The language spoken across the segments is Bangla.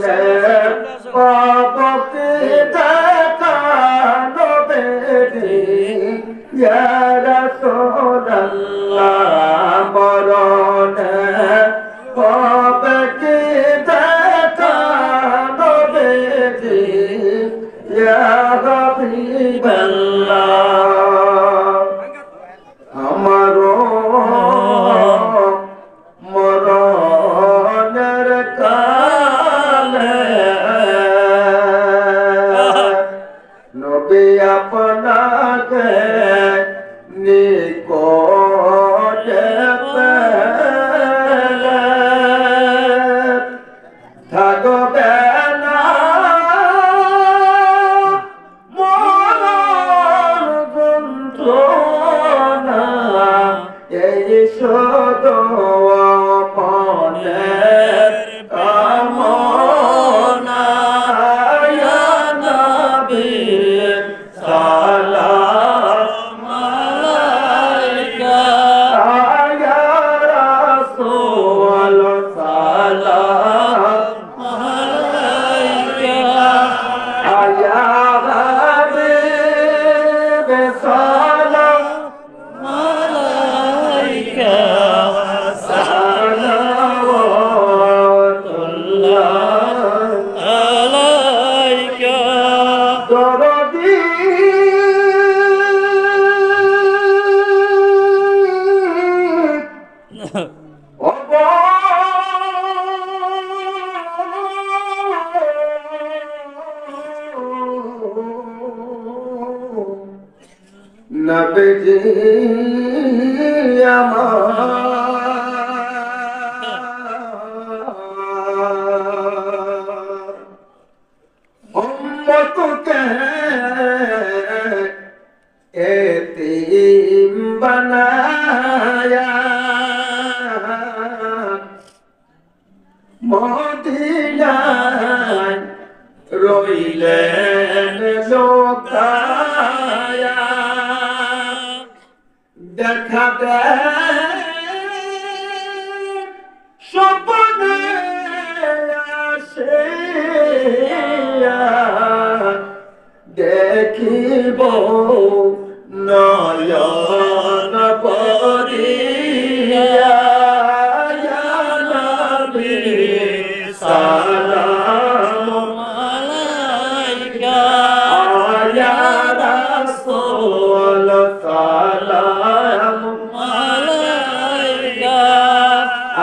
মরণে আপনাকে নিকটে থাকবে না মরণ যন্ত্রণা এই শুধু নবজি আমার এতিম বানায়া মদিনায় রইলেন লোকায়া দেখা স্বপ্নে আসে দেখিব নয়ন।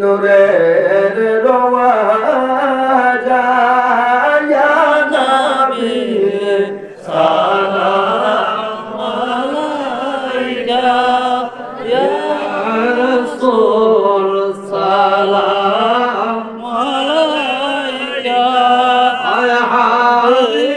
নূরের যায় নবী সালাম রাসূল সালাম আয় হাবিব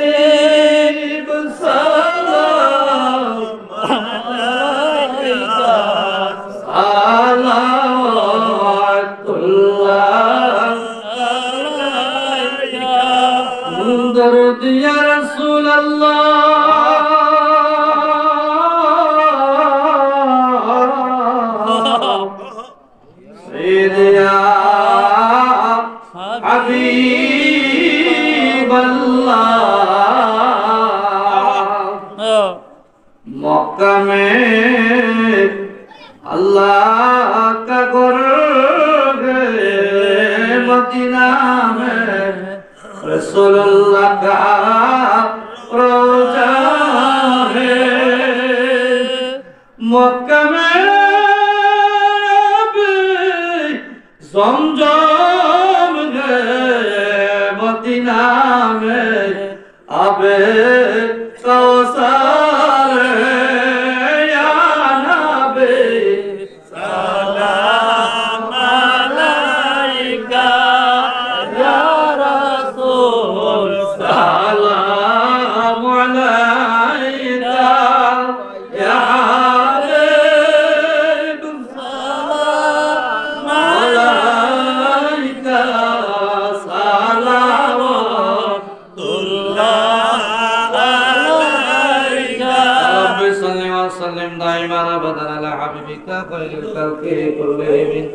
حبیب اللہ مکہ میں اللہ کا گر گئے مدینہ میں رسول اللہ کا روزہ ہے مکہ میں জমজম মদিনা মে আবে حبيبك خير الخلق كلهم